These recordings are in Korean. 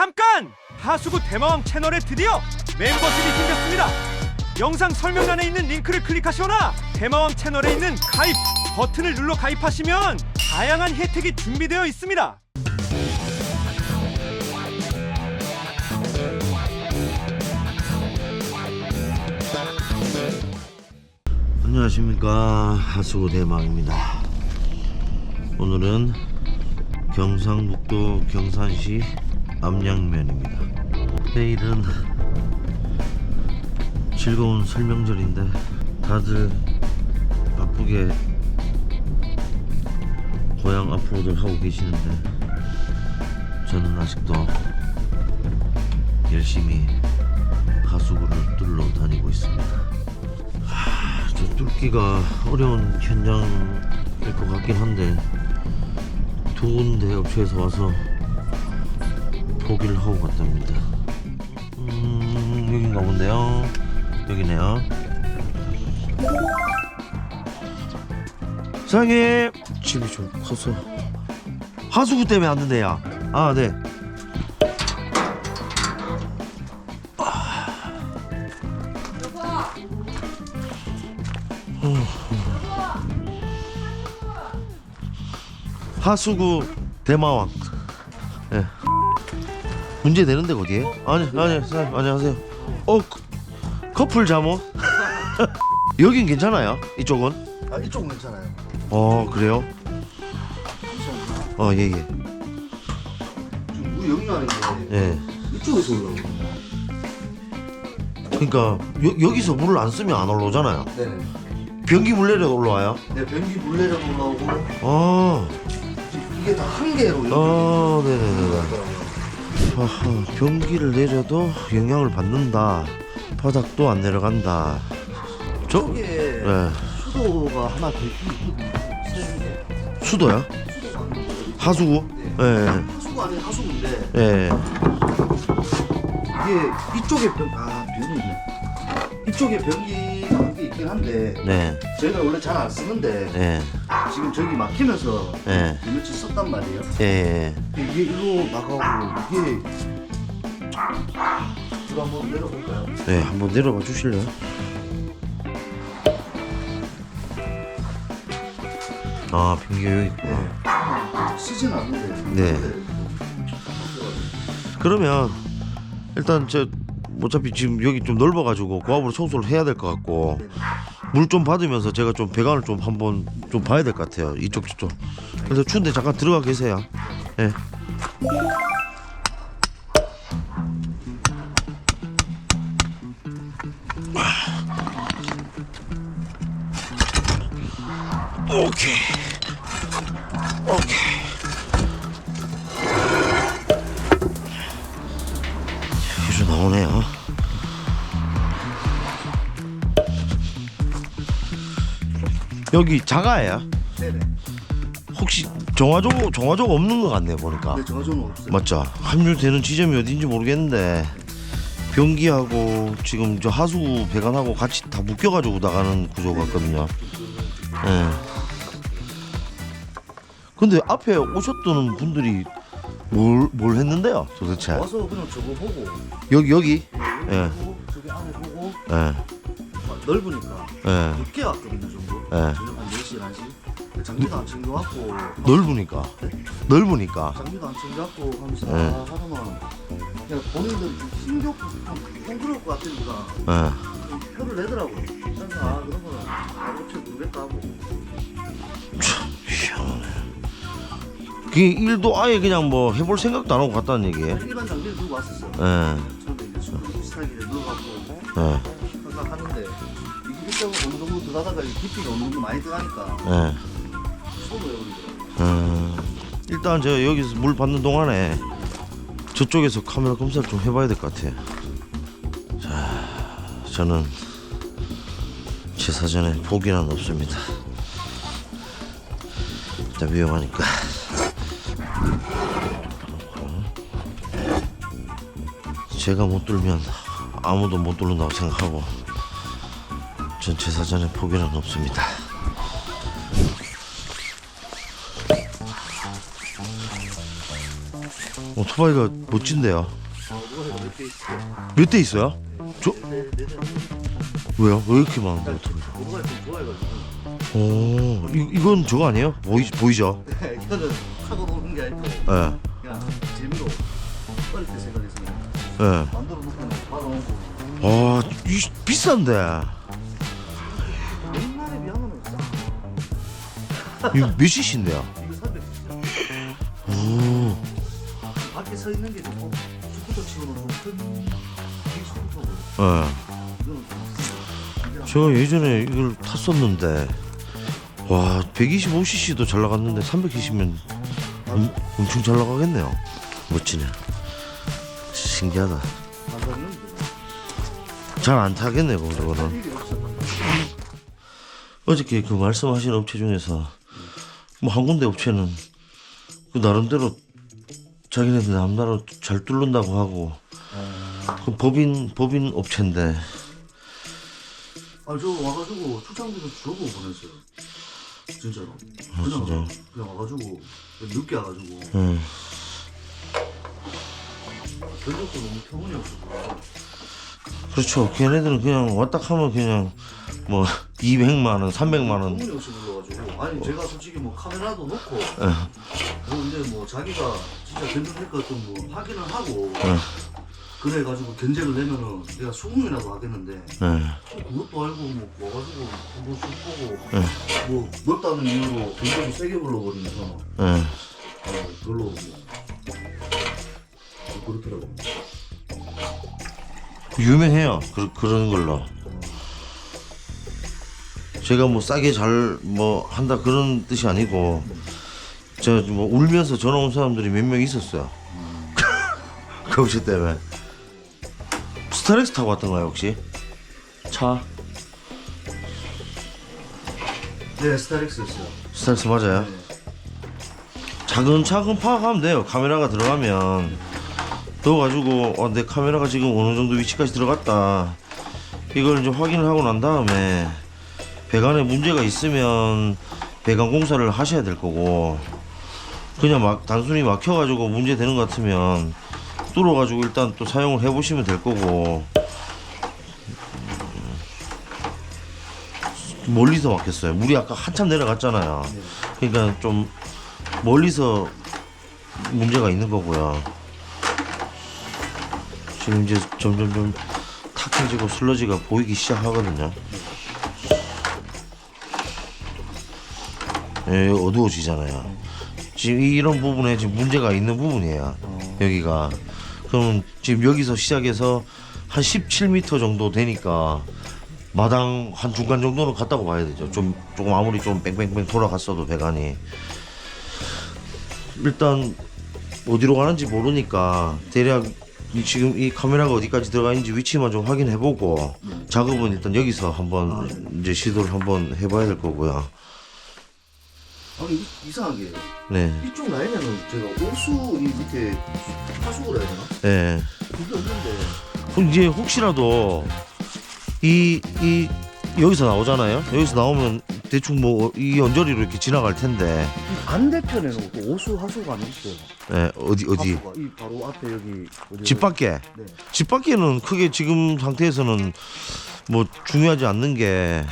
잠깐! 하수구 대마왕 채널에 드디어 멤버십이 생겼습니다. 영상 설명란에 있는 링크를 클릭하시거나 대마왕 채널에 있는 가입 버튼을 눌러 가입하시면 다양한 혜택이 준비되어 있습니다. 안녕하십니까 하수구 대망입니다 오늘은 경상북도 경산시 암양면입니다. 내일은 즐거운 설명절인데 다들 바쁘게 고향 앞으로들 하고 계시는데 저는 아직도 열심히 하수구를 뚫러 다니고 있습니다. 저 뚫기가 어려운 현장일 것 같긴 한데 두 군데 업체에서 와서 포기를 하고 갔답니다. 음 여긴가 본데요. 여기네요. 사장님 집이 좀 커서 하수구 때문에 왔는데요. 아 네. 하수구 대마왕. 예. 문제 되는데 거기에? 아니 아니 사장님 안녕하세요. 어 그- 커플 잠옷? 여긴 괜찮아요? 이쪽은? 아 이쪽은 괜찮아요. 어 그래요? 어 예예. 지금 물이 여기 게 예. 이쪽에서 올라오고. 그러니까 여, 여기서 물을 안 쓰면 안 올라오잖아요. 네네. 변기 물 내려 올라와요. 네 변기 물 내려 올라오고 아, 지금 이게 다 한 개로 이렇게 아 네네네. 올라오더라고요. 아하, 변기를 내려도 영향을 받는다. 바닥도 안 내려간다. 저, 저게 네. 수도가 하나 더 있거든요. 세 개. 수도야? 수도가. 하수구? 네. 예, 하수구 아닌 하수구인데 예. 이게 이쪽에 변, 아 변이네. 이쪽에 변기 있긴 한데 네, 저희가 원래 잘 안 쓰는데 예, 지금 저기 막히면서 예, 며칠 썼단 말이에요. 예. 이게 일로 나가고 이게 이거 한번 내려볼까요? 네, 한번 내려봐 주실래요? 아, 변기 여기 있구나. 쓰진 않는데 네. 그러면 일단 저 어차피 지금 여기 좀 넓어가지고 고압으로 청소를 해야 될 것 같고 물 좀 받으면서 제가 좀 배관을 좀 한번 좀 봐야 될 것 같아요. 이쪽 저쪽. 그래서 추운데 잠깐 들어가 계세요. 예. 오케이. 오케이 여기 자가예요? 네네 혹시 정화조 정화조가 없는 것 같네 보니까 네 정화조는 없어요 맞죠? 합류되는 지점이 어딘지 모르겠는데 변기하고 지금 저 하수구 배관하고 같이 다 묶여가지고 나가는 구조 같거든요. 예. 근데 앞에 오셨던 분들이 뭘, 뭘 했는데요 도대체? 와서 그냥 저거 보고 여기 여기? 여기 예. 보고 저기 안에 보고 예. 막 넓으니까 예. 늦게 왔거든요 전부 예. 저녁 한 4시 1시 장비도 안 챙겨왔고 넓으니까 넓으니까 장비도 안 챙겨왔고 하면서 네. 아 하루만 그냥 본인들 힘겹고 좀 힘들을 것 같으니까 예. 좀 표를 내더라고요 그래서 아 그런 거는 아무튼 모르겠다 하고 희한하네. 그 일도 아예 그냥 뭐 해볼 생각도 안 하고 갔다는 얘기예요. 일반 장비를 들고 왔었어요 예. 처음에 이제 수도 비슷하게 넣어갖고 예. 들어가다가 이 깊이가 정도 많이 들어가니까 예. 버리더라고요 음, 일단 저 여기서 물 받는 동안에 저쪽에서 카메라 검사를 좀 해봐야 될 것 같아요. 자, 저는 제 사전에 포기는 없습니다. 일단 위험하니까. 제가 못 뚫면 아무도 못 뚫는다고 생각하고 전제 사전에 포기는 없습니다. 오토바이가 멋진데요. 몇 대 있어. 몇대 있어요? 저 네, 네, 네. 왜요? 왜 이렇게 많은데 오토바이? 오, 이, 이건 저거 아니에요? 보이 보이죠? 이거는 타고 노는 게 아니고 예, 그냥 재미로 때 생각했으니까 예. 만들어 놓고 받아놓고 아, 이 비싼데. 이거 몇 cc인데요? 이거 300. 오, 밖에 서 있는 게 좋고 스쿠터 치고는 좀큰 스쿠터고 예. 이거는 좀 예전에 이걸 탔었는데 와 125cc도 잘 나갔는데 300cc면 엄, 엄청 잘 나가겠네요 멋지네 신기하다 안 샀는데 잘안 타겠네요 저거는 일이 없어. 어저께 그 말씀하신 업체 중에서 뭐 한 군데 업체는 그 나름대로 자기네들 남나라 잘 뚫는다고 하고 그 법인 법인 업체인데 아저 와가지고 출장비도 주고 보냈어요. 진짜로. 아, 그냥 진짜요? 그냥 와가지고 늦게 와가지고 음, 견적도 너무 터무니없어. 그렇죠 걔네들은 그냥 왔다 하면 그냥 뭐 200만 원 300만 원 터무니없이 불러가지고 아니 제가 솔직히 뭐 카메라도 놓고 예. 뭐 이제 뭐 자기가 진짜 견적할 것 같은 뭐 확인을 하고 예. 그래 가지고 견적을 내면은 내가 수긍이라도 하겠는데 예. 그것도 알고 뭐 와가지고 한번 쑥 보고 예. 뭐 넓다는 이유로 견적을 세게 불러버리면서 예. 어, 별로 뭐 그렇더라고. 유명해요. 그, 그런 걸로. 제가 뭐 싸게 잘 뭐 한다 그런 뜻이 아니고 저 뭐 울면서 전화 온 사람들이 몇 명 있었어요. 그 업체 때문에. 스타렉스 타고 왔던가요 혹시? 차? 네 스타렉스였어요. 스타렉스 맞아요? 네. 차근차근 파악하면 돼요. 카메라가 들어가면 넣어가지고 어, 내 카메라가 지금 어느 정도 위치까지 들어갔다. 이걸 이제 확인을 하고 난 다음에 배관에 문제가 있으면 배관 공사를 하셔야 될 거고 그냥 막 단순히 막혀가지고 문제 되는 것 같으면 뚫어가지고 일단 또 사용을 해보시면 될 거고 멀리서 막혔어요. 물이 아까 한참 내려갔잖아요. 그러니까 좀 멀리서 문제가 있는 거고요. 지금 이제 점점 좀 탁해지고 슬러지가 보이기 시작하거든요. 예, 어두워지잖아요. 지금 이런 부분에 지금 문제가 있는 부분이에요. 여기가. 그럼 지금 여기서 시작해서 한 17m 정도 되니까 마당 한 중간 정도는 갔다고 봐야 되죠. 좀 조금 아무리 좀 뺑뺑뺑 돌아갔어도 배관이 일단 어디로 가는지 모르니까 대략 이 지금 이 카메라가 어디까지 들어가 있는지 위치만 좀 확인해보고 작업은 일단 여기서 한번 이제 시도를 한번 해봐야 될 거고요. 아니 이- 이상하게 네, 이쪽 라인에는 제가 오수 이 밑에 하수구라 해야 되나? 네. 그게 없는데 그럼 이제 혹시라도 이, 이, 여기서 나오잖아요? 여기서 나오면 대충 뭐 이 언저리로 이렇게 지나갈 텐데, 이 반대편에는 또 오수 하수구가 안 있어요. 예, 어디, 어디? 하수가 이 바로 앞에 여기 어디 집 밖에. 네. 집 밖에는 크게 지금 상태에서는 뭐 중요하지 않는 게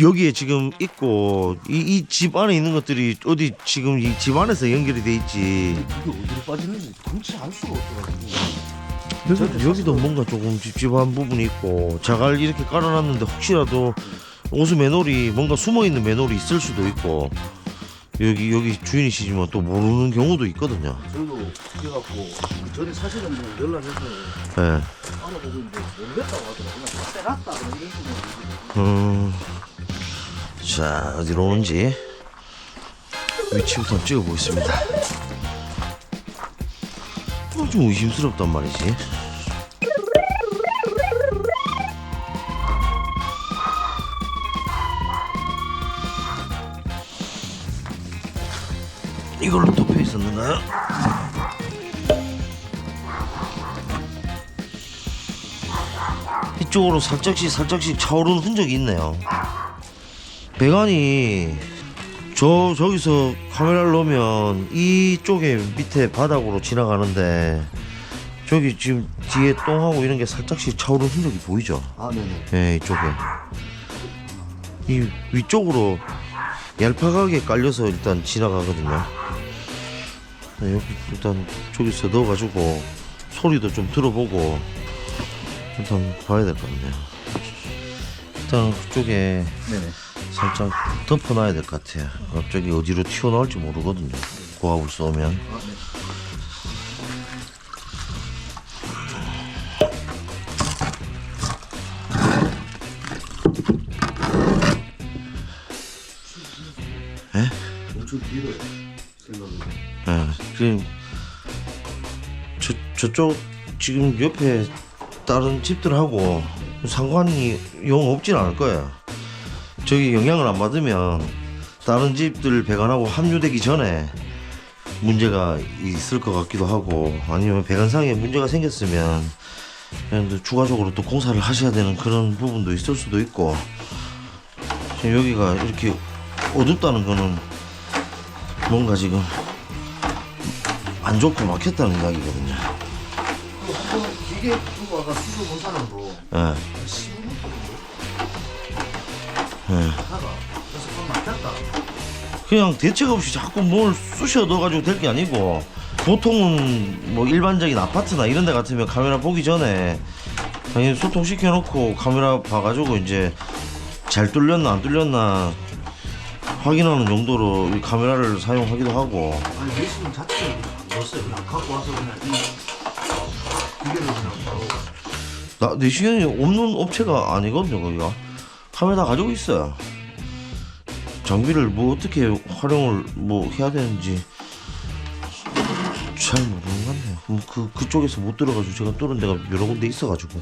여기에 지금 있고 이 집 안에 있는 것들이 어디 지금 이 집 안에서 연결이 돼 있지. 이게 어디로 빠지는지 감치 알 수가 없어가지고 여기, 여기도 뭔가 조금 찝찝한 부분이 있고 자갈 이렇게 깔아놨는데 혹시라도 오수 매놀이 뭔가 숨어 있는 매놀이 있을 수도 있고 여기 여기 주인이시지만 또 모르는 경우도 있거든요. 저도 그래갖고 전에 사실은 뭐 연락해서 예. 알아보고 있는데 모르겠다고 하더라고요. 빼놨다 그런 식으로 음, 자 어디로 오는지 위치부터 찍어보겠습니다. 어, 좀 의심스럽단 말이지. 이걸로 덮여 있었는가요? 이쪽으로 살짝씩 살짝씩 차오르는 흔적이 있네요. 배관이 저 저기서 카메라를 놓으면 이쪽에 밑에 바닥으로 지나가는데 저기 지금 뒤에 똥하고 이런 게 살짝씩 차오른 흔적이 보이죠? 아 네네. 예, 이쪽에 이 위쪽으로 얄팍하게 깔려서 일단 지나가거든요. 네, 여기 일단 저기서 넣어가지고 소리도 좀 들어보고 일단 봐야 될 것 같네요. 일단 그쪽에 네네. 살짝 덮어놔야 될 것 같아요. 갑자기 어디로 튀어나올지 모르거든요. 고압을 쏘면. 아 네. 에? 엄청 길어요. 생각보다. 예, 지금 저 저쪽 지금 옆에 다른 집들하고 상관이 용 없진 않을 거예요. 저기 영향을 안 받으면 다른 집들 배관하고 합류되기 전에 문제가 있을 것 같기도 하고 아니면 배관상에 문제가 생겼으면 추가적으로 또 공사를 하셔야 되는 그런 부분도 있을 수도 있고 지금 여기가 이렇게 어둡다는 거는 뭔가 지금 안 좋고 막혔다는 이야기거든요. 그 한번 기계 두고 아까 예, 15분 예. 하다가 막혔다. 그냥 대책 없이 자꾸 뭘 쑤셔 넣어가지고 될 게 아니고 보통은 뭐 일반적인 아파트나 이런 데 같으면 카메라 보기 전에 당연히 소통시켜 놓고 카메라 봐가지고 이제 잘 뚫렸나 안 뚫렸나 확인하는 용도로 이 카메라를 사용하기도 하고 아니 내시경 자체를 넣었어요. 그냥 갖고 와서 그냥 이 기계를 그냥 바로. 나, 내 시간이 없는 업체가 아니거든요 거기가 카메라 다 가지고 있어요. 장비를 뭐 어떻게 활용을 뭐 해야 되는지 잘 모르는 것 같네요. 그럼 그, 그쪽에서 못 들어가지고 제가 뚫은 데가 여러 군데 있어가지고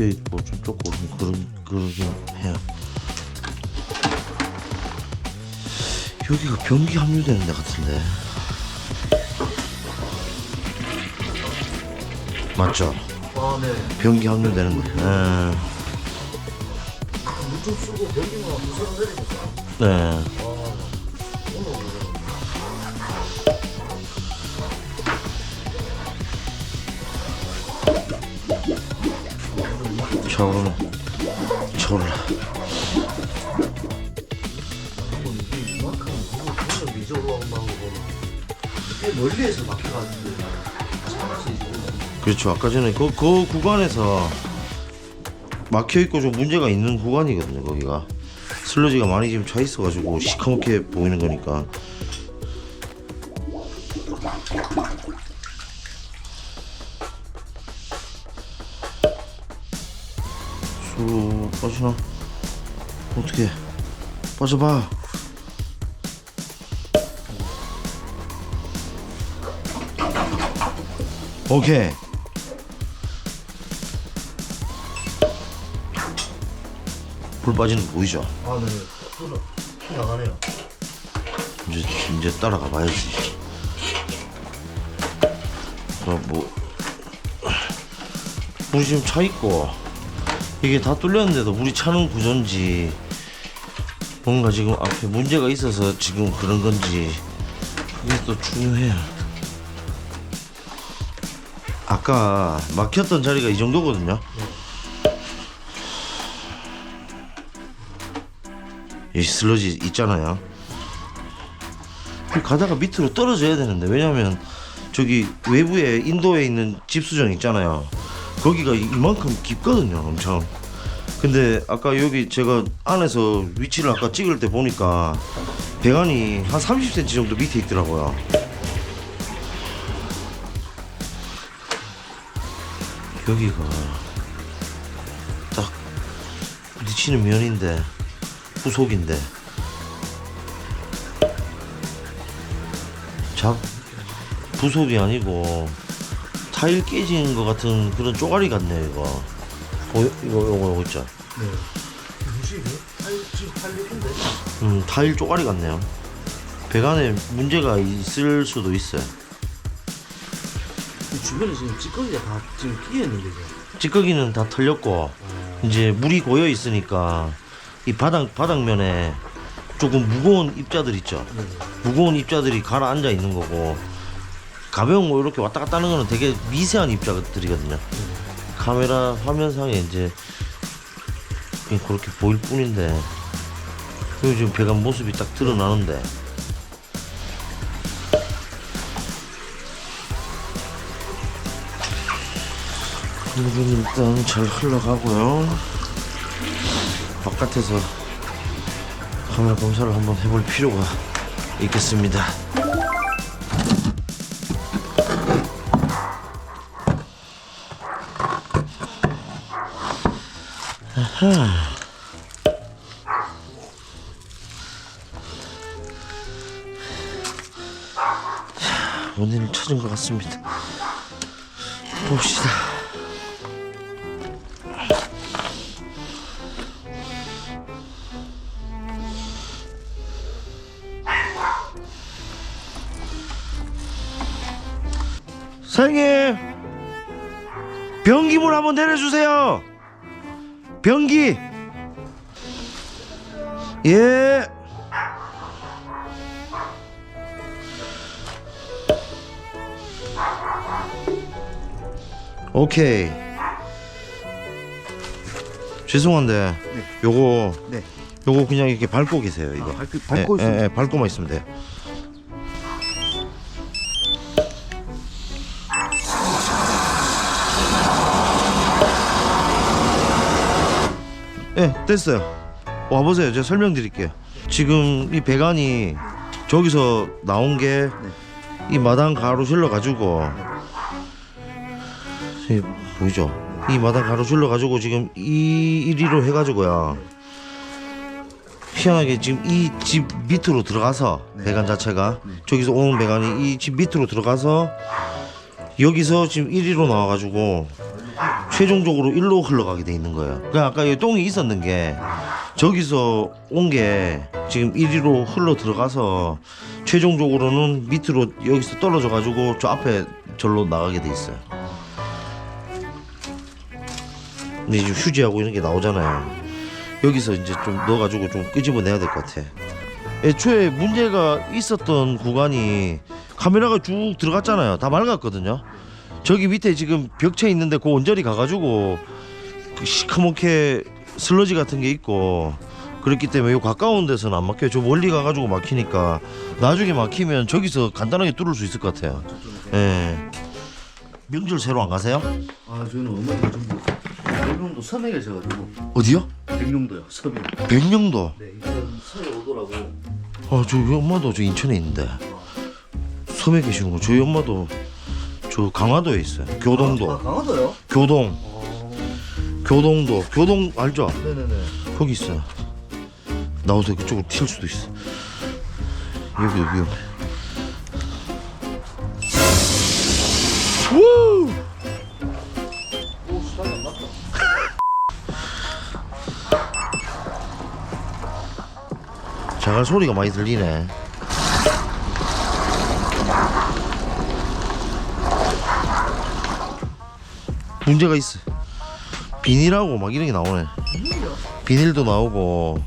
어, 벗겨 있고 좀좀 그런, 그러긴 해요 여기가 변기 합류되는 데 같은데 맞죠? 아 네. 변기 합류되는 데 예. 물좀 쓰고 변기만 무서워 내리니까. 네. 차 보면 꽤 멀리에서 올라오는 그렇죠. 아까 전에 그, 그 구간에서 막혀 있고 좀 문제가 있는 구간이거든요. 거기가 슬러지가 많이 지금 차 있어가지고 시커멓게 보이는 거니까. 쑥 빠지나? 어떻게 빠져봐. 오케이. 불 빠지는 거 보이죠? 아 네. 피 나가네요. 이제 이제 따라가 봐야지. 어, 뭐 물이 지금 차 있고 이게 다 뚫렸는데도 물이 차는 구조인지 뭔가 지금 앞에 문제가 있어서 지금 그런 건지 그게 또 중요해요. 아까 막혔던 자리가 이 정도거든요. 이 슬러지 있잖아요. 그 가다가 밑으로 떨어져야 되는데 왜냐면 저기 외부에 인도에 있는 집수정 있잖아요. 거기가 이- 이만큼 깊거든요, 엄청. 근데 아까 여기 제가 안에서 위치를 아까 찍을 때 보니까 배관이 한 30cm 정도 밑에 있더라고요. 여기가 딱 부딪히는 면인데 후속인데 잡 부속이 아니고 타일 깨진 것 같은 그런 쪼가리 같네 이거 보여 이거 이거 이거 있죠 네. 팔 지금 팔6인데 음 타일 쪼가리 같네요 배관에 문제가 있을 수도 있어요 이 주변에 지금 찌꺼기가 다 지금 끼어 있는 거죠. 찌꺼기는 다 털렸고 이제 물이 고여 있으니까 이 바닥 바닥면에 조금 무거운 입자들 있죠. 네. 무거운 입자들이 가라앉아 있는 거고 가벼운 거 이렇게 왔다 갔다 하는 거는 되게 미세한 입자들이거든요. 카메라 화면상에 이제 그냥 그렇게 보일 뿐인데 그리고 지금 배관 모습이 딱 드러나는데 물은 일단 잘 흘러가고요. 바깥에서 카메라 검사를 한번 해볼 필요가 있겠습니다. 하. 자, 원인을 찾은 것 같습니다. 봅시다. 사장님 변기물 한번 내려주세요 변기. 예. 오케이. 죄송한데 요거 네. 요거 그냥 이렇게 밟고 계세요 이거. 아, 밟- 밟고 예? 예, 예, 밟고만 있으면 돼요 예, 됐어요. 와 보세요. 제가 설명드릴게요. 지금 이 배관이 저기서 나온 게 이 마당 가로 실러 가지고 이 보이죠? 이 마당 가로 실러 가지고 지금 이 이리로 해가지고요. 희한하게 지금 이 집 밑으로 들어가서 배관 자체가 저기서 오는 배관이 이 집 밑으로 들어가서 여기서 지금 이리로 나와가지고 최종적으로 일로 흘러가게 돼 있는 거예요. 그러니까 아까 여기 똥이 있었는 게 저기서 온 게 지금 이리로 흘러 들어가서 최종적으로는 밑으로 여기서 떨어져 가지고 저 앞에 절로 나가게 돼 있어요. 근데 지금 휴지하고 이런 게 나오잖아요. 여기서 이제 좀 넣어가지고 좀 끄집어내야 될 것 같아. 애초에 문제가 있었던 구간이 카메라가 쭉 들어갔잖아요. 다 맑았거든요. 저기 밑에 지금 벽체 있는데 그 온전히 가가지고 그 시커멓게 슬러지 같은 게 있고 그렇기 때문에 요 가까운 데서는 안 막혀요. 저 멀리 가가지고 막히니까 나중에 막히면 저기서 간단하게 뚫을 수 있을 것 같아요. 예. 명절 새로 안 가세요? 아 저희는 어머니가 전부 백령도 섬에 계셔가지고 어디요? 백령도요 섬이. 백령도. 네 이전 섬에 오더라고. 아, 저희 엄마도 저 인천에 있는데 섬에 계시는 거. 저희 엄마도 저 강화도에 있어요. 교동도. 아 강화도요? 교동. 어. 교동도. 교동 알죠? 네네네. 거기 있어요. 나오세요. 그쪽으로 튈 수도 있어. 여기 위험해. 우! 오 안. 자갈 소리가 많이 들리네. 문제가 있어. 비닐하고 막 이런 게 나오네. 비닐도 나오고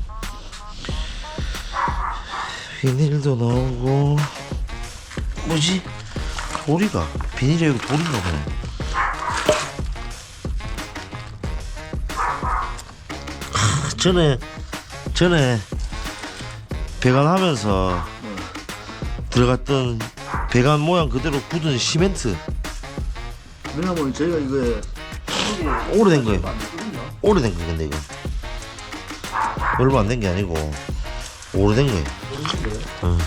비닐도 나오고 뭐지? 돌이가 비닐이 여기 돌인가 보네. 하, 전에 전에 배관하면서 들어갔던 배관 모양 그대로 굳은 시멘트 왜냐면 저희가 이거에 오래된 거예요. 오래된 거 근데 이거 얼마 안 된 게 아니고 오래된 거예요. 응.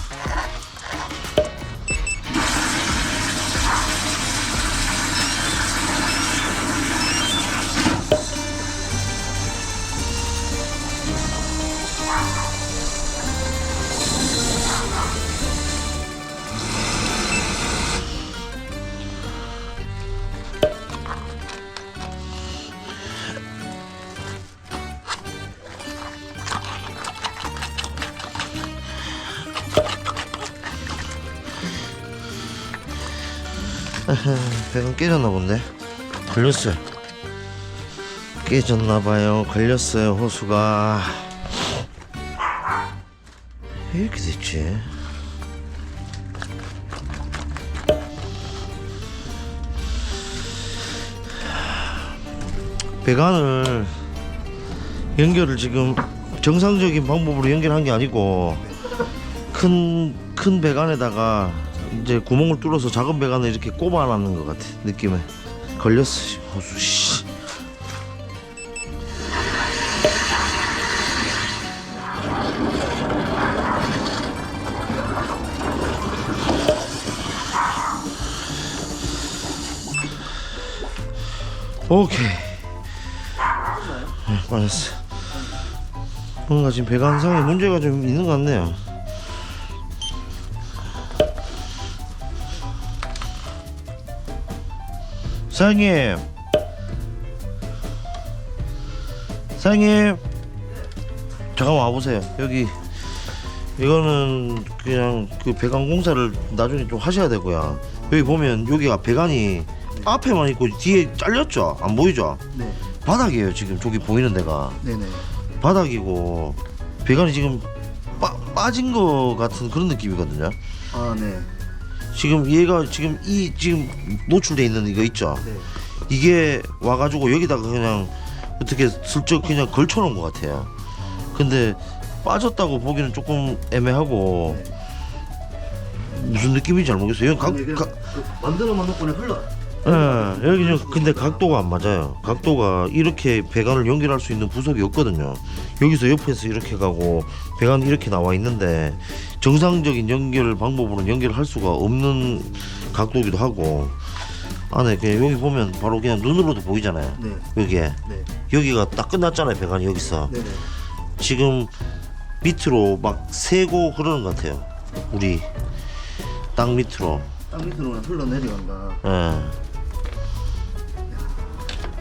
배가 깨졌나 본데? 걸렸어요. 깨졌나 봐요. 걸렸어요 호수가. 왜 이렇게 됐지? 배관을 연결을 지금 정상적인 방법으로 연결한 게 아니고 큰, 큰 배관에다가 이제 구멍을 뚫어서 작은 배관을 이렇게 꼽아놨는 것 같아 느낌에. 걸렸어 호수 씨. 오케이. 네, 빠졌어. 뭔가 지금 배관상에 문제가 좀 있는 것 같네요 사장님. 사장님. 잠깐만 와보세요. 여기 이거는 그냥 그 배관 공사를 나중에 좀 하셔야 되고요. 여기 보면 여기가 배관이 앞에만 있고 뒤에 잘렸죠? 안 보이죠? 네. 바닥이에요 지금 저기 보이는 데가. 네네. 바닥이고 배관이 지금 빠, 빠진 거 같은 그런 느낌이거든요. 아 네. 지금 얘가 지금 이 지금 노출돼 있는 이거 있죠 네. 이게 와가지고 여기다가 그냥 어떻게 슬쩍 그냥 걸쳐놓은 것 같아요. 근데 빠졌다고 보기는 조금 애매하고 무슨 느낌인지 잘 모르겠어요. 아니, 그냥 각그 만들어만 놓고 그냥 흘러. 예, 여기는 근데 각도가 안 맞아요. 각도가 이렇게 배관을 연결할 수 있는 부속이 없거든요. 여기서 옆에서 이렇게 가고 배관이 이렇게 나와 있는데 정상적인 연결 방법으로는 연결할 수가 없는 각도기도 하고 안에 그냥 여기 보면 바로 그냥 눈으로도 보이잖아요. 네. 여기에 네. 여기가 딱 끝났잖아요. 배관이 여기서 네네. 지금 밑으로 막 새고 그러는 것 같아요. 우리 땅 밑으로. 땅 밑으로 그냥 흘러 내려간다. 예.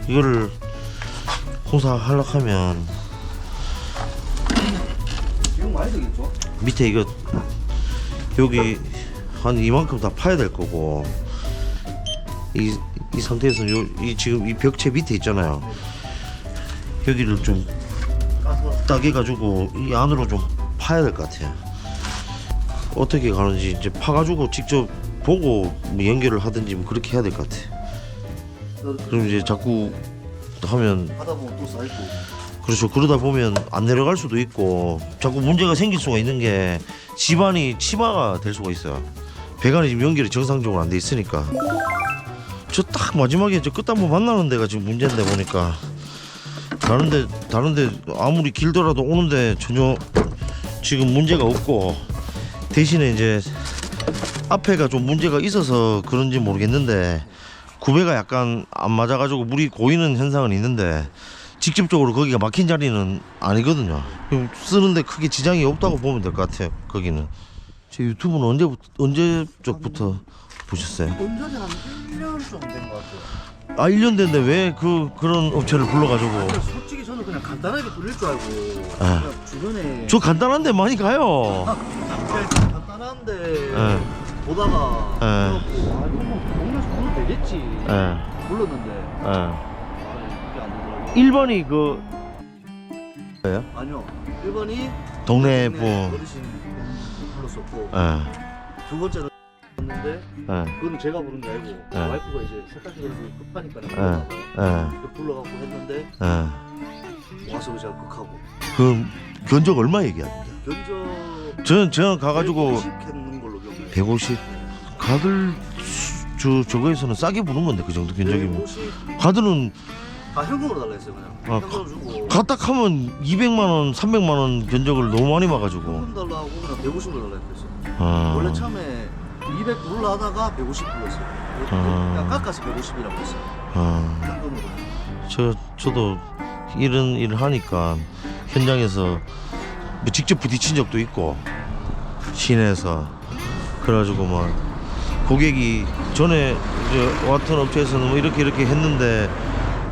이거를 공사하려고 하면 지금 많이 되겠죠? 밑에 이거 여기 한 이만큼 다 파야 될 거고 이, 이 상태에서 요, 이 지금 이 벽체 밑에 있잖아요 여기를 좀 까서 따게 가지고 이 안으로 좀 파야 될 것 같아요 어떻게 가는지 이제 파가지고 직접 보고 뭐 연결을 하든지 뭐 그렇게 해야 될 것 같아 그럼 이제 자꾸 하면 하다 보면 또 쌓이고. 그렇죠. 그러다 보면 안 내려갈 수도 있고 자꾸 문제가 생길 수가 있는 게 집안이 치마가 될 수가 있어요. 배관이 지금 연결이 정상적으로 안 돼 있으니까 저 딱 마지막에 저 끝단부 만나는 데가 지금 문제인데 보니까 다른데 다른데 아무리 길더라도 오는데 전혀 지금 문제가 없고 대신에 이제 앞에가 좀 문제가 있어서 그런지 모르겠는데 구배가 약간 안 맞아가지고 물이 고이는 현상은 있는데 직접적으로 거기가 막힌 자리는 아니거든요. 쓰는데 크게 지장이 없다고 보면 될 것 같아요. 거기는. 제 유튜브는 언제부터 언제적부터 보셨어요? 온전히 한 1년 좀된것 같아요. 아 1년 됐는데 왜 그 그런 업체를 불러가지고 솔직히 저는 그냥 간단하게 뚫릴 줄 알고 아. 그냥 주변에 저 간단한데 많이 가요. 그냥 간단한데 예, 보다가 예. 그래갖고 아 이거 뭐 되겠지 예, 불렀는데 예. 아안 되더라고요 1번이 그 뭐예요? 아니요 1번이 동네 분. 어르신 불렀었고 예, 두 번째는 했는데 예, 그건 제가 부른 게 아니고 네. 와이프가 이제 세탁기 돌리고 급하니까 예, 불러가고 예, 그 불러갖고 했는데 예. 와서 제가 극하고 그 견적 얼마 얘기하는데? 견적 저는 저는 가가지고 150 했는 걸로 기억해요 150 가들 수- 저 저거에서는 싸게 부는 건데 그 정도 견적이면 150 가들은 다 현금으로 달라 했어요 그냥. 아, 현금 주고. 갔다 하면 200만 원, 300만 원 견적을 너무 많이 봐가지고. 현금 달라고 그냥 150으로 달라 했어요. 아, 원래 처음에 200 불러 하다가 150 불렀어요. 아. 그냥 깎아서 150이라고 했어요. 아, 현금으로. 저 저도 이런 일을 하니까 현장에서 뭐 직접 부딪힌 적도 있고 시내에서. 그래가지고 막 고객이 전에 이제 왔던 업체에서는 뭐 이렇게 이렇게 했는데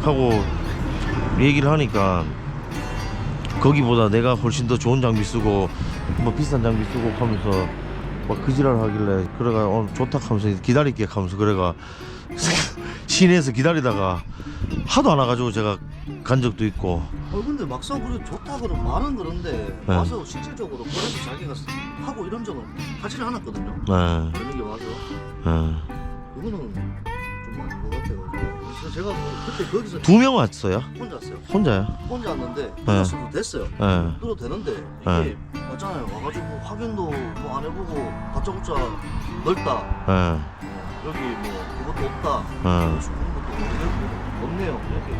하고 얘기를 하니까 거기보다 내가 훨씬 더 좋은 장비 쓰고 뭐 비싼 장비 쓰고 하면서 막 그지랄 하길래 그래가 오늘 좋다 하면서 기다릴게 하면서 그래가 시내에서 기다리다가 하도 안 와가지고 제가 간 적도 있고 어 근데 막상 그래 좋다 그런 말은 그런데 네. 와서 실질적으로 그래서 자기가 하고 이런 적은 하지를 않았거든요. 네, 저녁에 와서 네. 그거는 좀 아닌 것 같아가지고 그래서 제가 뭐 그때 거기서 두 명 왔어요 혼자 왔어요. 혼자요? 혼자 왔는데 들었어도 됐어요. 네. 들어도 되는데 이게 맞잖아요. 와가지고 확인도 뭐 안 해보고 다짜고짜 넓다. 네. 어, 여기 뭐 그것도 없다. 네. 그런 것도 모르겠고 없네요. 이렇게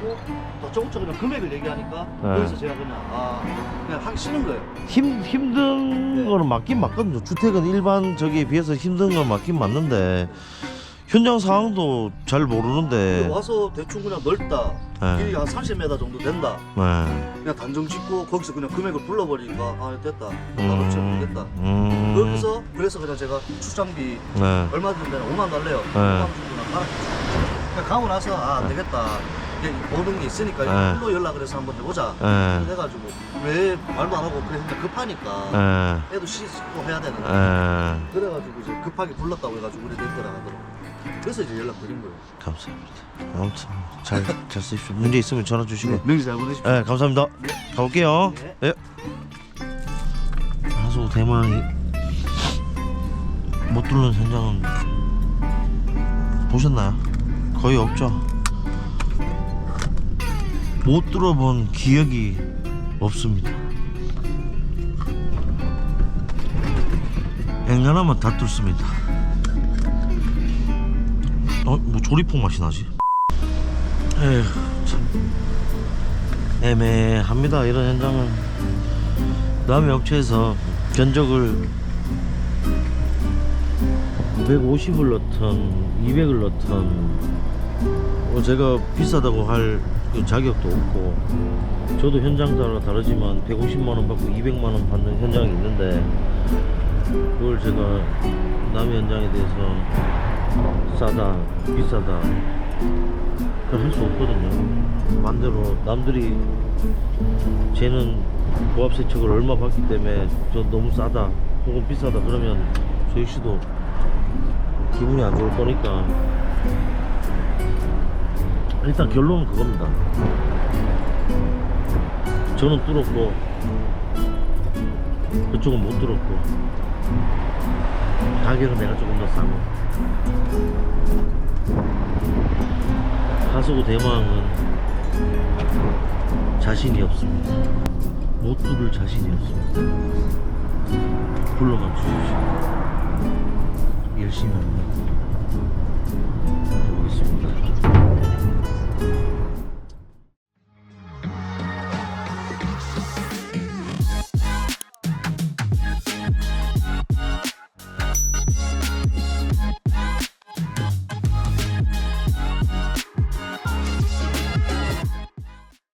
검증 찍고 다짜고짜 그냥 금액을 얘기하니까 네. 거기서 제가 그냥 아 그냥 하기 싫은 거예요. 힘 힘든 네. 거는 맞긴 맞거든요. 주택은 일반 저기에 비해서 힘든 건 맞긴 맞는데 현장 상황도 잘 모르는데. 와서 대충 그냥 넓다. 네. 길이 한 30m 정도 된다. 네. 그냥 단정 짓고 거기서 그냥 금액을 불러버리니까 아 됐다. 나도 잘 모르겠다. 음. 거기서 그래서 그냥 제가 출장비 네. 얼마 든데 5만 달래요. 5만 주고 나 가라. 그냥 가고 나서 아 안 되겠다. 이게 모든 게 있으니까 네. 일로 연락을 해서 한번 해보자. 네. 해가지고 왜 말도 안 하고 그래 그냥 급하니까 네. 애도 씻고 해야 되는데 네. 그래가지고 이제 급하게 불렀다고 해가지고 그래 됐더라 하더라고. 그래서 이제 연락 드린 거예요. 감사합니다. 아무튼 잘, 잘 쓰십시오. 문제 있으면 전화 주시고. 명시 잘 보내십시오. 네, 감사합니다. 가볼게요. 네. 네. 하수 대망이 못 뚫는 현장은 보셨나요? 거의 없죠. 못 뚫어본 기억이 없습니다. 앵간하면 다 뚫습니다. 어, 뭐 조리폭 맛이 나지? 에휴, 참 애매합니다. 이런 현장은 남의 업체에서 견적을 150을 넣던 200을 넣던 뭐 제가 비싸다고 할 그 자격도 없고. 저도 현장 따라 다르지만 150만 원 받고 200만 원 받는 현장이 있는데 그걸 제가 남의 현장에 대해서 싸다 비싸다 할 수 없거든요. 반대로 남들이 쟤는 고압세척을 얼마 받기 때문에 저 너무 싸다 혹은 비싸다 그러면 저 역시도 기분이 안 좋을 거니까 일단 결론은 그겁니다. 저는 뚫었고 그쪽은 못 뚫었고 가격은 내가 조금 더 싸고 하수구 대망은 자신이 없습니다. 못 뚫을 자신이 없습니다. 불러만 주십시오. 열심히 합니다